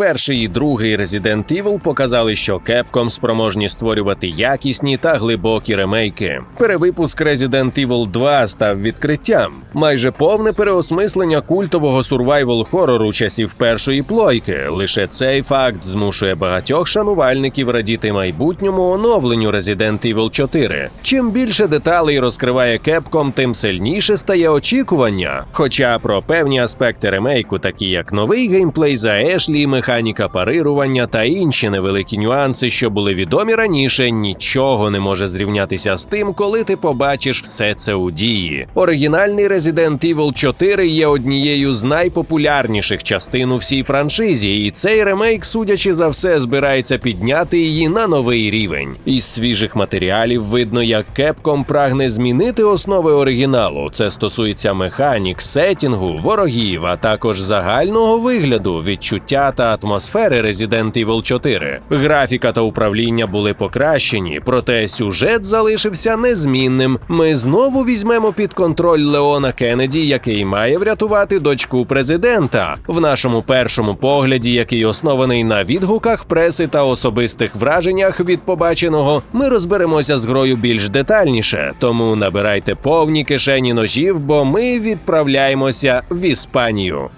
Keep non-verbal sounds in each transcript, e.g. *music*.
перший і другий Resident Evil показали, що Capcom спроможні створювати якісні та глибокі ремейки. Перевипуск Resident Evil 2 став відкриттям. Майже повне переосмислення культового сурвайвал хорору часів першої плойки. Лише цей факт змушує багатьох шанувальників радіти майбутньому оновленню Resident Evil 4. Чим більше деталей розкриває Capcom, тим сильніше стає очікування. Хоча про певні аспекти ремейку, такі як новий геймплей за Ешлі, механіка парирування та інші невеликі нюанси, що були відомі раніше, нічого не може зрівнятися з тим, коли ти побачиш все це у дії. Оригінальний Resident Evil 4 є однією з найпопулярніших частин у всій франшизі, і цей ремейк, судячи за все, збирається підняти її на новий рівень. Із свіжих матеріалів видно, як Capcom прагне змінити основи оригіналу. Це стосується механік, сетінгу, ворогів, а також загального вигляду, відчуття та атмосфери Resident Evil 4. Графіка та управління були покращені, проте сюжет залишився незмінним. Ми знову візьмемо під контроль Леона Кеннеді, який має врятувати дочку президента. В нашому першому погляді, який оснований на відгуках преси та особистих враженнях від побаченого, ми розберемося з грою більш детальніше. Тому набирайте повні кишені ножів, бо ми відправляємося в Іспанію.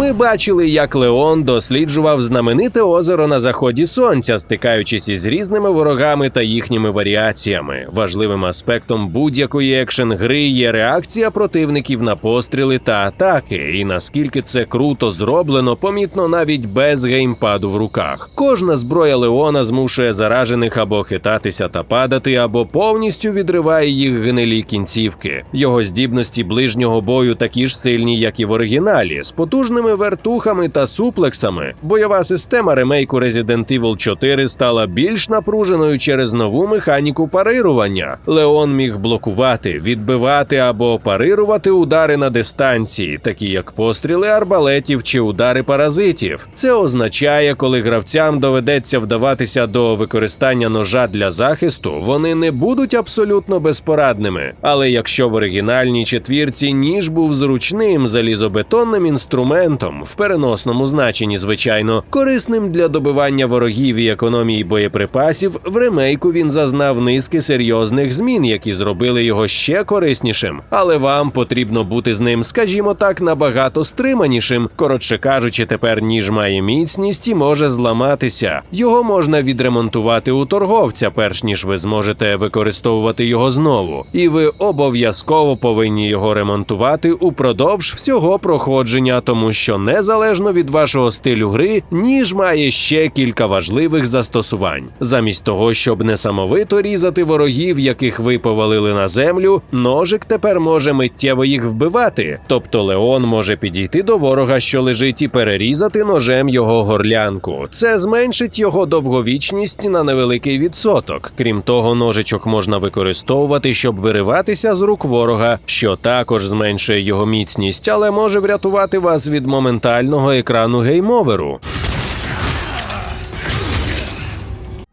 Ми бачили, як Леон досліджував знамените озеро на заході сонця, стикаючись із різними ворогами та їхніми варіаціями. Важливим аспектом будь-якої екшен гри є реакція противників на постріли та атаки, і наскільки це круто зроблено, помітно навіть без геймпаду в руках. Кожна зброя Леона змушує заражених або хитатися та падати, або повністю відриває їх гнилі кінцівки. Його здібності ближнього бою такі ж сильні, як і в оригіналі, з потужними вертухами та суплексами. Бойова система ремейку Resident Evil 4 стала більш напруженою через нову механіку парирування. Леон міг блокувати, відбивати або парирувати удари на дистанції, такі як постріли арбалетів чи удари паразитів. Це означає, коли гравцям доведеться вдаватися до використання ножа для захисту, вони не будуть абсолютно безпорадними. Але якщо в оригінальній четвірці ніж був зручним залізобетонним інструментом, в переносному значенні, звичайно, корисним для добивання ворогів і економії боєприпасів, в ремейку він зазнав низки серйозних змін, які зробили його ще кориснішим. Але вам потрібно бути з ним, скажімо так, набагато стриманішим. Коротше кажучи, тепер ніж має міцність і може зламатися. Його можна відремонтувати у торговця, перш ніж ви зможете використовувати його знову. І ви обов'язково повинні його ремонтувати упродовж всього проходження, тому що незалежно від вашого стилю гри, ніж має ще кілька важливих застосувань. Замість того, щоб несамовито різати ворогів, яких ви повалили на землю, ножик тепер може миттєво їх вбивати. Тобто Леон може підійти до ворога, що лежить, і перерізати ножем його горлянку. Це зменшить його довговічність на невеликий відсоток. Крім того, ножичок можна використовувати, щоб вириватися з рук ворога, що також зменшує його міцність, але може врятувати вас від моментального екрану геймоверу.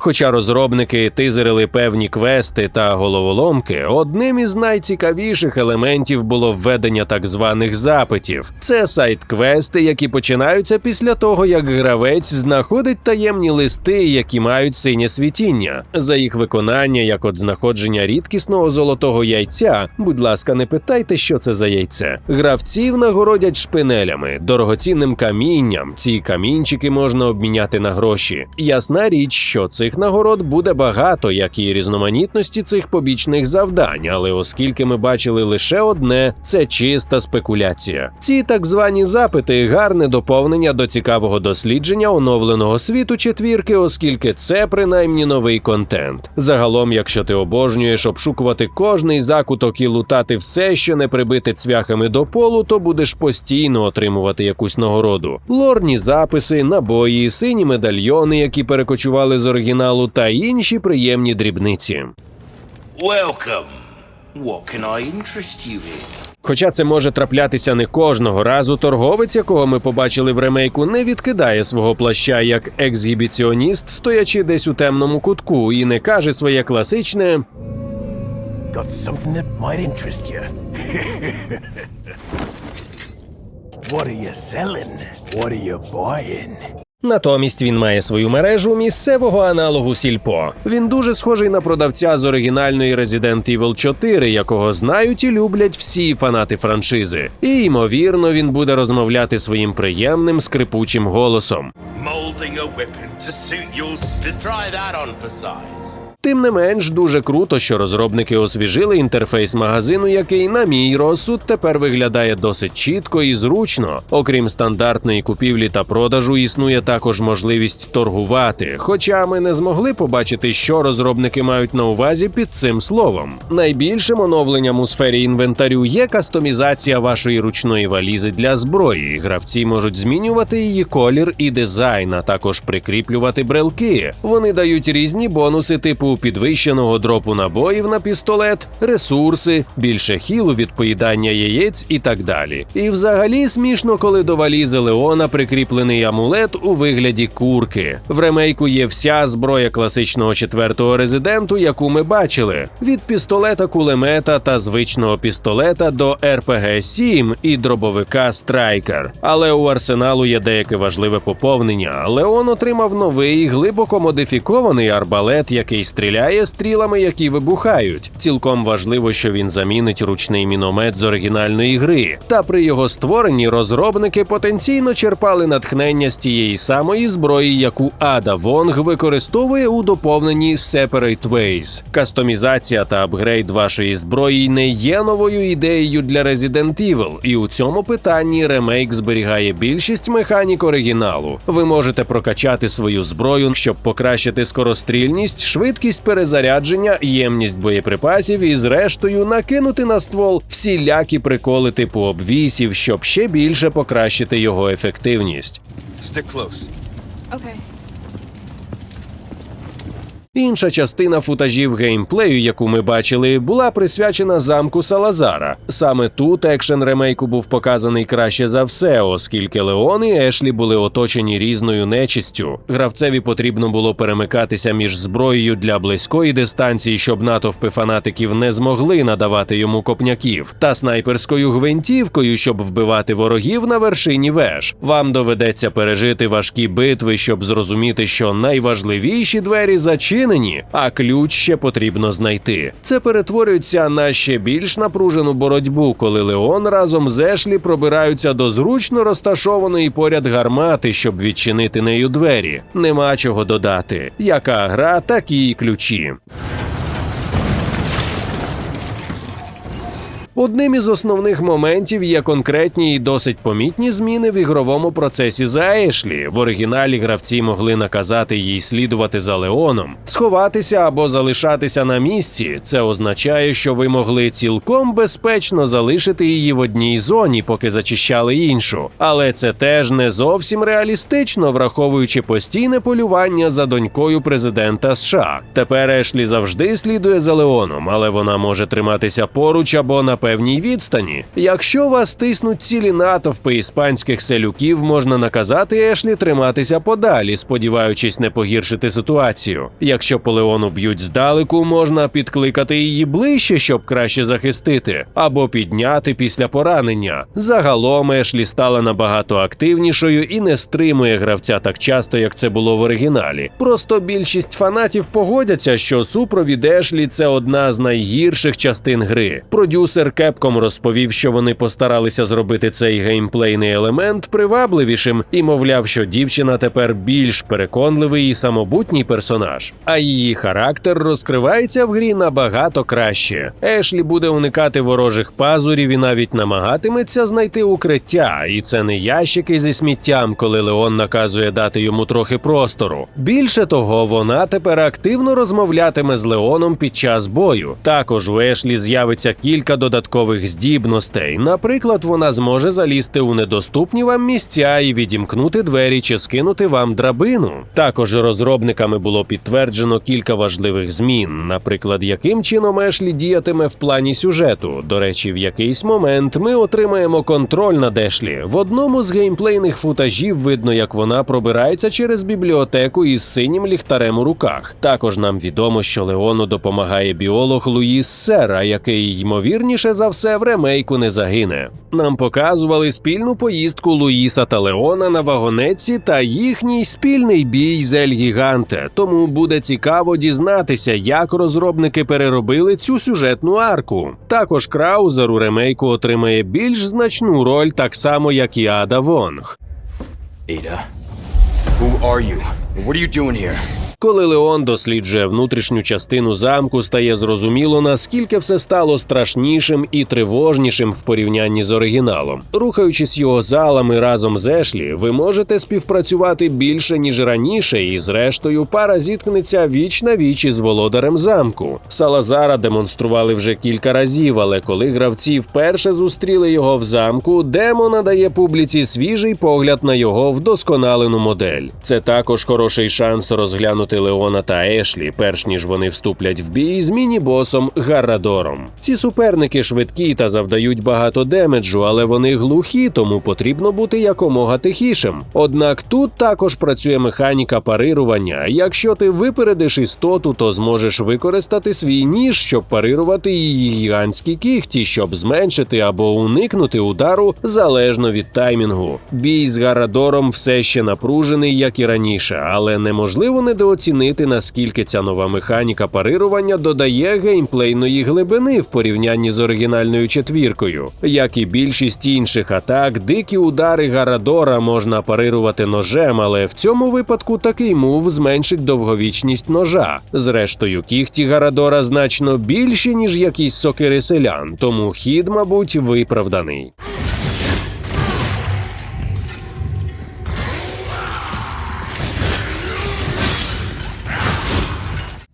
Хоча розробники тизерили певні квести та головоломки, одним із найцікавіших елементів було введення так званих запитів. Це сайт-квести, які починаються після того, як гравець знаходить таємні листи, які мають синє світіння. За їх виконання, як от знаходження рідкісного золотого яйця. Будь ласка, не питайте, що це за яйце. Гравців нагородять шпинелями, дорогоцінним камінням. Ці камінчики можна обміняти на гроші. Ясна річ, що цих нагород буде багато, як і різноманітності цих побічних завдань. Але оскільки ми бачили лише одне, це чиста спекуляція. Ці так звані запити гарне доповнення до цікавого дослідження оновленого світу четвірки, оскільки це принаймні новий контент. Загалом, якщо ти обожнюєш обшукувати кожний закуток і лутати все, що не прибите цвяхами до полу, то будеш постійно отримувати якусь нагороду. Лорні записи, набої, сині медальйони, які перекочували з оригіналу, та інші приємні дрібниці. Welcome. What can I interest you in? Хоча це може траплятися не кожного разу, торговець, якого ми побачили в ремейку, не відкидає свого плаща як ексгібіціоніст, стоячи десь у темному кутку, і не каже своє класичне. Got something that might interest you. *laughs* what are you selling? What are you buying? Натомість він має свою мережу місцевого аналогу Сільпо. Він дуже схожий на продавця з оригінальної Resident Evil 4, якого знають і люблять всі фанати франшизи. І ймовірно, він буде розмовляти своїм приємним скрипучим голосом. Molding a weapon to suit. Тим не менш, дуже круто, що розробники освіжили інтерфейс магазину, який, на мій розсуд, тепер виглядає досить чітко і зручно. Окрім стандартної купівлі та продажу, існує також можливість торгувати. Хоча ми не змогли побачити, що розробники мають на увазі під цим словом. Найбільшим оновленням у сфері інвентарю є кастомізація вашої ручної валізи для зброї. Гравці можуть змінювати її колір і дизайн, а також прикріплювати брелки. Вони дають різні бонуси, типу підвищеного дропу набоїв на пістолет, ресурси, більше хілу від поїдання яєць і так далі. І взагалі смішно, коли до валізи Леона прикріплений амулет у вигляді курки. В ремейку є вся зброя класичного четвертого резиденту, яку ми бачили: від пістолета кулемета та звичного пістолета до РПГ 7 і дробовика Страйкер. Але у арсеналу є деяке важливе поповнення. Леон отримав новий глибоко модифікований арбалет, який стріляє стрілами, які вибухають. Цілком важливо, що він замінить ручний міномет з оригінальної гри. Та при його створенні розробники потенційно черпали натхнення з тієї самої зброї, яку Ада Вонг використовує у доповненні Separate Ways. Кастомізація та апгрейд вашої зброї не є новою ідеєю для Resident Evil, і у цьому питанні ремейк зберігає більшість механік оригіналу. Ви можете прокачати свою зброю, щоб покращити скорострільність, швидкість перезарядження, ємність боєприпасів і, зрештою, накинути на ствол всілякі приколи типу обвісів, щоб ще більше покращити його ефективність. Stick close. Okay. Інша частина футажів геймплею, яку ми бачили, була присвячена замку Салазара. Саме тут екшен ремейку був показаний краще за все, оскільки Леон і Ешлі були оточені різною нечистю. Гравцеві потрібно було перемикатися між зброєю для близької дистанції, щоб натовпи фанатиків не змогли надавати йому копняків, та снайперською гвинтівкою, щоб вбивати ворогів на вершині веж. Вам доведеться пережити важкі битви, щоб зрозуміти, що найважливіші двері зачинені, а ключ ще потрібно знайти. Це перетворюється на ще більш напружену боротьбу, коли Леон разом з Ешлі пробираються до зручно розташованої поряд гармати, щоб відчинити нею двері. Нема чого додати. Яка гра, такі й ключі. Одним із основних моментів є конкретні і досить помітні зміни в ігровому процесі за Ешлі. В оригіналі гравці могли наказати їй слідувати за Леоном, сховатися або залишатися на місці. Це означає, що ви могли цілком безпечно залишити її в одній зоні, поки зачищали іншу. Але це теж не зовсім реалістично, враховуючи постійне полювання за донькою президента США. Тепер Ешлі завжди слідує за Леоном, але вона може триматися поруч або на певній відстані. Якщо вас тиснуть цілі натовпи іспанських селюків, можна наказати Ешлі триматися подалі, сподіваючись не погіршити ситуацію. Якщо по Леону б'ють здалеку, можна підкликати її ближче, щоб краще захистити, або підняти після поранення. Загалом Ешлі стала набагато активнішою і не стримує гравця так часто, як це було в оригіналі. Просто більшість фанатів погодяться, що супровід Ешлі це одна з найгірших частин гри. Продюсер Capcom розповів, що вони постаралися зробити цей геймплейний елемент привабливішим і мовляв, що дівчина тепер більш переконливий і самобутній персонаж, а її характер розкривається в грі набагато краще. Ешлі буде уникати ворожих пазурів і навіть намагатиметься знайти укриття, і це не ящики зі сміттям, коли Леон наказує дати йому трохи простору. Більше того, вона тепер активно розмовлятиме з Леоном під час бою. Також у Ешлі з'явиться кілька додаткових додаткових здібностей. Наприклад, вона зможе залізти у недоступні вам місця і відімкнути двері чи скинути вам драбину. Також розробниками було підтверджено кілька важливих змін, наприклад, яким чином Ешлі діятиме в плані сюжету. До речі, в якийсь момент ми отримаємо контроль над Ешлі. В одному з геймплейних футажів видно, як вона пробирається через бібліотеку із синім ліхтарем у руках. Також нам відомо, що Леону допомагає біолог Луїс Сера, який ймовірніше за все в ремейку не загине. Нам показували спільну поїздку Луїса та Леона на вагонетці та їхній спільний бій з Ель Гіганте. Тому буде цікаво дізнатися, як розробники переробили цю сюжетну арку. Також Краузер у ремейку отримає більш значну роль, так само як і Ада Вонг. Ada? Who are you? What are you doing here? Коли Леон досліджує внутрішню частину замку, стає зрозуміло, наскільки все стало страшнішим і тривожнішим в порівнянні з оригіналом. Рухаючись його залами разом з Ешлі, ви можете співпрацювати більше ніж раніше, і зрештою пара зіткнеться віч на віч із володарем замку. Салазара демонстрували вже кілька разів, але коли гравці вперше зустріли його в замку, демо надає публіці свіжий погляд на його вдосконалену модель. Це також хороший шанс розглянути Леона та Ешлі, перш ніж вони вступлять в бій з міні-босом Гаррадором. Ці суперники швидкі та завдають багато демеджу, але вони глухі, тому потрібно бути якомога тихішим. Однак тут також працює механіка парирування. Якщо ти випередиш істоту, то зможеш використати свій ніж, щоб парирувати її гігантські кігті, щоб зменшити або уникнути удару залежно від таймінгу. Бій з Гарадором все ще напружений, як і раніше, але неможливо недооцінити, наскільки ця нова механіка парирування додає геймплейної глибини в порівнянні з оригінальною четвіркою. Як і більшість інших атак, дикі удари Гарадора можна парирувати ножем, але в цьому випадку такий мув зменшить довговічність ножа. Зрештою, кіхті Гарадора значно більші, ніж якісь сокири селян, тому хід, мабуть, виправданий.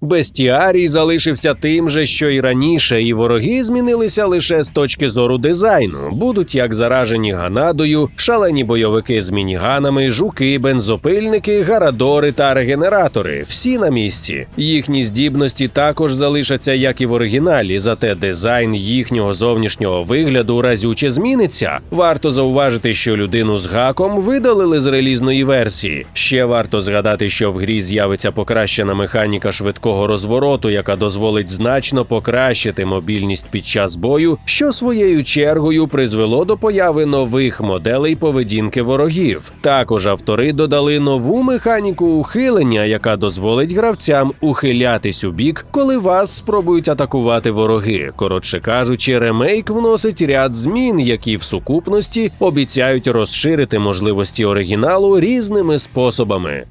Бестіарій залишився тим же, що й раніше, і вороги змінилися лише з точки зору дизайну. Будуть як заражені ганадою, шалені бойовики з мініганами, жуки, бензопильники, гарадори та регенератори. Всі на місці. Їхні здібності також залишаться, як і в оригіналі, зате дизайн їхнього зовнішнього вигляду разюче зміниться. Варто зауважити, що людину з гаком видалили з релізної версії. Ще варто згадати, що в грі з'явиться покращена механіка швидкого розвороту, яка дозволить значно покращити мобільність під час бою, що своєю чергою призвело до появи нових моделей поведінки ворогів. Також автори додали нову механіку ухилення, яка дозволить гравцям ухилятись у бік, коли вас спробують атакувати вороги. Коротше кажучи, ремейк вносить ряд змін, які в сукупності обіцяють розширити можливості оригіналу різними способами.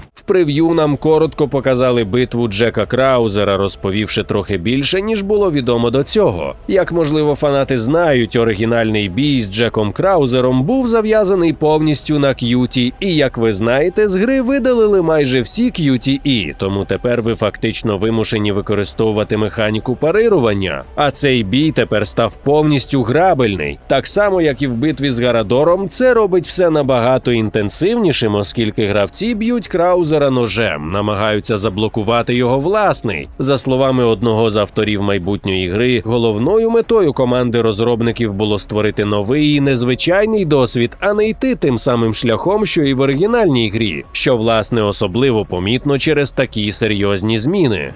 В прев'ю нам коротко показали битву Джека Краузера, розповівши трохи більше, ніж було відомо до цього. Як можливо, фанати знають, оригінальний бій з Джеком Краузером був зав'язаний повністю на QTE, і як ви знаєте, з гри видалили майже всі QTE, тому тепер ви фактично вимушені використовувати механіку парирування. А цей бій тепер став повністю грабельний. Так само, як і в битві з Гарадором, це робить все набагато інтенсивнішим, оскільки гравці б'ють Краузера ножем, намагаються заблокувати його власний. За словами одного з авторів майбутньої гри, головною метою команди розробників було створити новий і незвичайний досвід, а не йти тим самим шляхом, що і в оригінальній грі, що власне особливо помітно через такі серйозні зміни.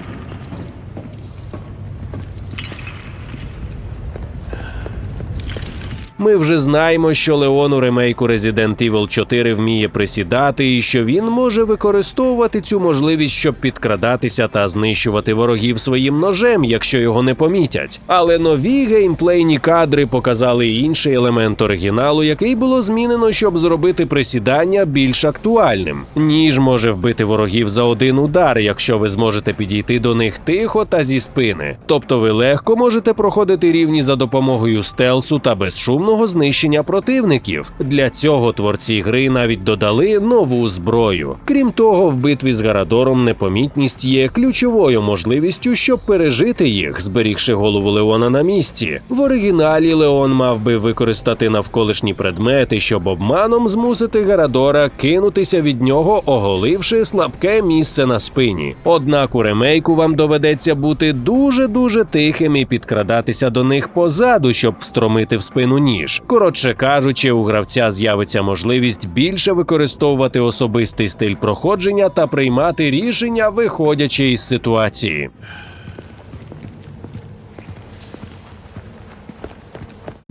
Ми вже знаємо, що Леон у ремейку Resident Evil 4 вміє присідати, і що він може використовувати цю можливість, щоб підкрадатися та знищувати ворогів своїм ножем, якщо його не помітять. Але нові геймплейні кадри показали інший елемент оригіналу, який було змінено, щоб зробити присідання більш актуальним. Ніж може вбити ворогів за один удар, якщо ви зможете підійти до них тихо та зі спини. Тобто ви легко можете проходити рівні за допомогою стелсу та безшумно повного знищення противників. Для цього творці гри навіть додали нову зброю. Крім того, в битві з Гарадором непомітність є ключовою можливістю, щоб пережити їх, зберігши голову Леона на місці. В оригіналі Леон мав би використати навколишні предмети, щоб обманом змусити Гарадора кинутися від нього, оголивши слабке місце на спині. Однак у ремейку вам доведеться бути дуже дуже тихим і підкрадатися до них позаду, щоб встромити в спину ніж. Коротше кажучи, у гравця з'явиться можливість більше використовувати особистий стиль проходження та приймати рішення, виходячи із ситуації.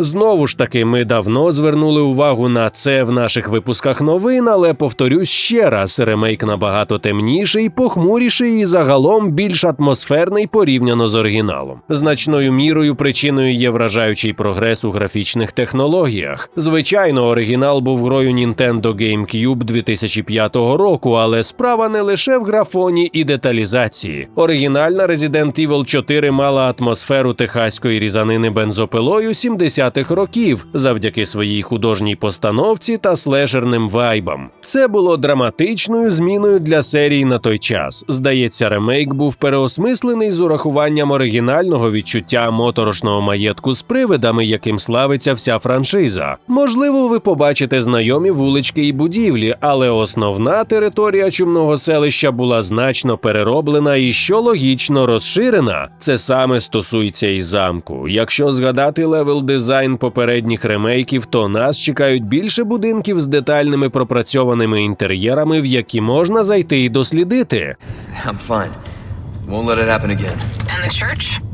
Знову ж таки, ми давно звернули увагу на це в наших випусках новин, але повторюсь ще раз: ремейк набагато темніший, похмуріший і загалом більш атмосферний порівняно з оригіналом. Значною мірою причиною є вражаючий прогрес у графічних технологіях. Звичайно, оригінал був грою Nintendo GameCube 2005 року, але справа не лише в графоні і деталізації. Оригінальна Resident Evil 4 мала атмосферу техаської різанини бензопилою 70 70-х років завдяки своїй художній постановці та слешерним вайбам. Це було драматичною зміною для серії на той час. Здається, ремейк був переосмислений з урахуванням оригінального відчуття моторошного маєтку з привидами, яким славиться вся франшиза. Можливо, ви побачите знайомі вулички і будівлі, але основна територія чумного селища була значно перероблена і що логічно розширена. Це саме стосується і замку. Якщо згадати левел дизайн попередніх ремейків, то нас чекають більше будинків з детальними пропрацьованими інтер'єрами, в які можна зайти і дослідити. I'm fine. Won't let it happen again. And the church?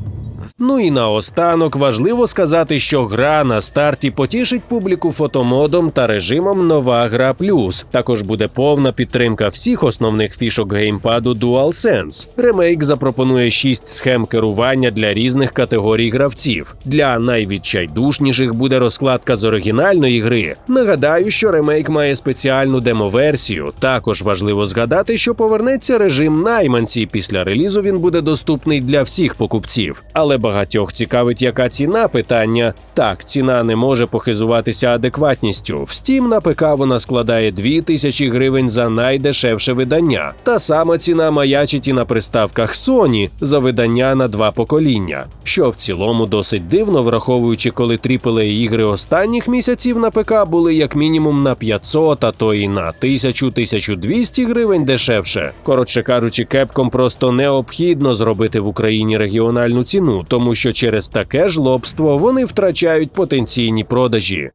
Ну і наостанок важливо сказати, що гра на старті потішить публіку фотомодом та режимом Нова Гра Плюс. Також буде повна підтримка всіх основних фішок геймпаду DualSense. Ремейк запропонує шість схем керування для різних категорій гравців. Для найвідчайдушніших буде розкладка з оригінальної гри. Нагадаю, що ремейк має спеціальну демоверсію. Також важливо згадати, що повернеться режим найманці. Після релізу він буде доступний для всіх покупців. Але багатьох цікавить, яка ціна питання. Так, ціна не може похизуватися адекватністю. В Steam на ПК вона складає 2000 гривень за найдешевше видання. Та сама ціна маячить і на приставках Sony за видання на два покоління, що в цілому досить дивно, враховуючи, коли aaa ігри останніх місяців на ПК були як мінімум на 500, а то і на 1000-1200 гривень дешевше. Коротше кажучи, Capcom просто необхідно зробити в Україні регіональну ціну, тому що через таке жлобство вони втрачають потенційні продажі.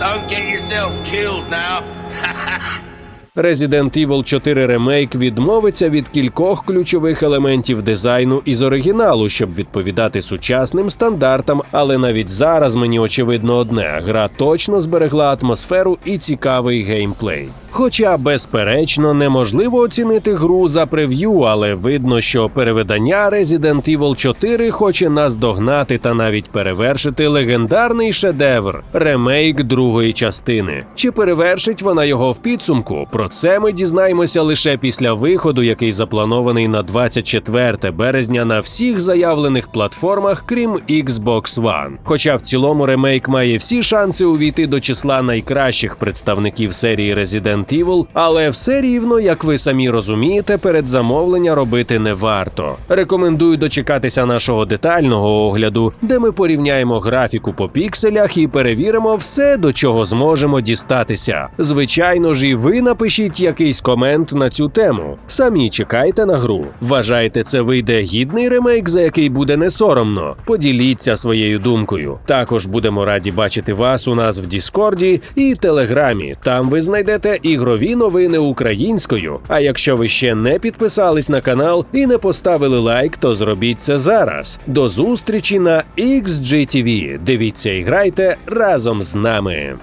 Don't get yourself killed now. *laughs* Resident Evil 4 Remake відмовиться від кількох ключових елементів дизайну із оригіналу, щоб відповідати сучасним стандартам. Але навіть зараз мені очевидно одне: гра точно зберегла атмосферу і цікавий геймплей. Хоча, безперечно, неможливо оцінити гру за прев'ю, але видно, що перевидання Resident Evil 4 хоче наздогнати та навіть перевершити легендарний шедевр ремейк другої частини. Чи перевершить вона його в підсумку? Про це ми дізнаємося лише після виходу, який запланований на 24 березня на всіх заявлених платформах, крім Xbox One. Хоча в цілому ремейк має всі шанси увійти до числа найкращих представників серії Resident Evil, але все рівно, як ви самі розумієте, передзамовлення робити не варто. Рекомендую дочекатися нашого детального огляду, де ми порівняємо графіку по пікселях і перевіримо все, до чого зможемо дістатися. Звичайно ж, і ви напишіть якийсь комент на цю тему. Самі чекайте на гру. Вважаєте, це вийде гідний ремейк, за який буде не соромно? Поділіться своєю думкою. Також будемо раді бачити вас у нас в Діскорді і Телеграмі. Там ви знайдете ігрові новини українською. А якщо ви ще не підписались на канал і не поставили лайк, то зробіть це зараз. До зустрічі на XGTV. Дивіться і грайте разом з нами.